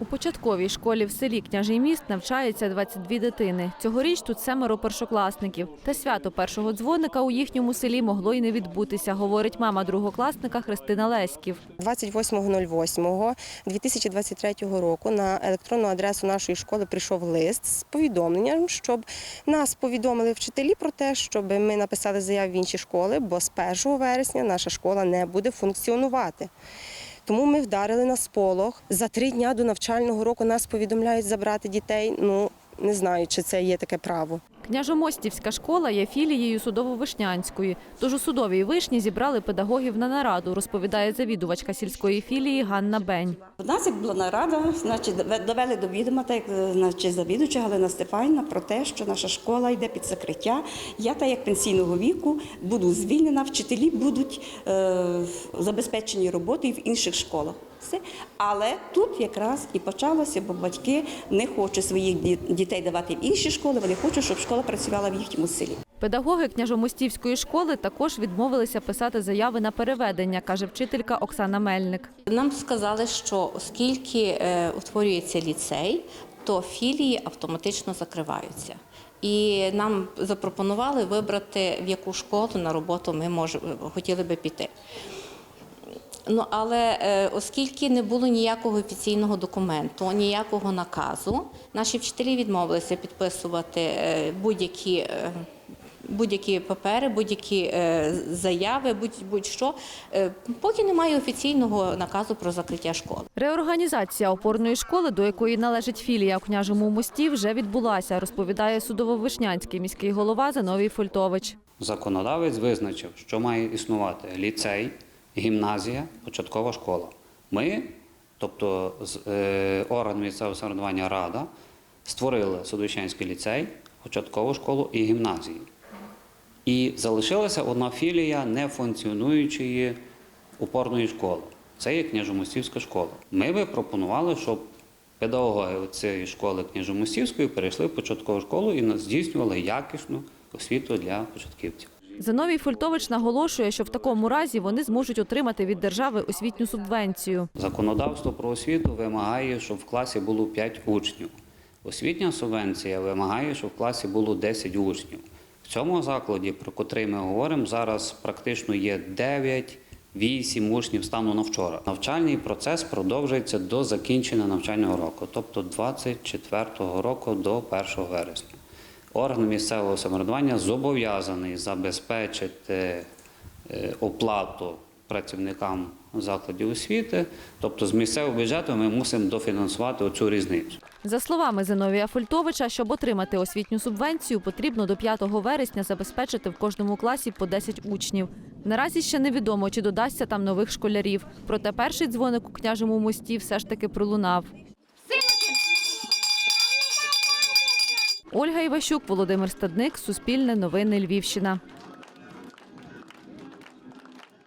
У початковій школі в селі Княжий міст навчається 22 дитини. Цьогоріч тут семеро першокласників. Та свято першого дзвоника у їхньому селі могло й не відбутися, говорить мама другокласника Христина Леськів. 28.08.2023 року на електронну адресу нашої школи прийшов лист з повідомленням, щоб нас повідомили вчителі про те, щоб ми написали заяву в інші школи, бо з 1 вересня наша школа не буде функціонувати. Тому ми вдарили на сполох. За три дня до навчального року нас повідомляють забрати дітей. Ну не знаю, чи це є таке право. Княжомостівська школа є філією судово-вишнянської. Тож у судовій вишні зібрали педагогів на нараду, розповідає завідувачка сільської філії Ганна Бень. У нас як була нарада, значить довели до відома, так як значить, завідувача Галина Стефанівна про те, що наша школа йде під закриття. Я та як пенсійного віку буду звільнена, вчителі будуть е, забезпечені роботою в інших школах. Все. Але тут якраз і почалося, бо батьки не хочуть своїх дітей давати в інші школи, вони хочуть, щоб школа працювала в їхньому селі. Педагоги княжомостівської школи також відмовилися писати заяви на переведення, каже вчителька Оксана Мельник. Нам сказали, що оскільки е, утворюється ліцей, то філії автоматично закриваються. І нам запропонували вибрати, в яку школу на роботу ми може, хотіли би піти. Ну, але е, оскільки не було ніякого офіційного документу, ніякого наказу, наші вчителі відмовилися підписувати е, будь-які. е, Будь-які папери, будь-які е, заяви, будь- будь-що, е, поки немає офіційного наказу про закриття школи. Реорганізація опорної школи, до якої належить філія у княжому мості, вже відбулася, розповідає судово-вишнянський міський голова Зиновій Фольтович. Законодавець визначив, що має існувати ліцей, гімназія, початкова школа. Ми, тобто з- е, орган місцевого самоврядування Рада, створили Судовищенський ліцей, початкову школу і гімназії. І залишилася одна філія нефункціонуючої опорної школи. Це є Княжомостівська школа. Ми би пропонували, щоб педагоги цієї школи Княжомостівської перейшли в початкову школу і здійснювали якісну освіту для початківців. Зиновій Фольтович наголошує, що в такому разі вони зможуть отримати від держави освітню субвенцію. Законодавство про освіту вимагає, щоб в класі було 5 учнів. Освітня субвенція вимагає, щоб в класі було 10 учнів. В цьому закладі, про котрий ми говоримо, зараз практично є 9-8 учнів стану на вчора. Навчальний процес продовжується до закінчення навчального року, тобто 24 року до 1 вересня. Орган місцевого самоврядування зобов'язаний забезпечити е, оплату працівникам закладів освіти, тобто з місцевого бюджету ми мусимо дофінансувати оцю різницю. За словами Зиновія Фольтовича, щоб отримати освітню субвенцію, потрібно до 5 вересня забезпечити в кожному класі по 10 учнів. Наразі ще невідомо, чи додасться там нових школярів. Проте перший дзвоник у княжому мості все ж таки пролунав. Ольга Іващук, Володимир Стадник, Суспільне новини Львівщина.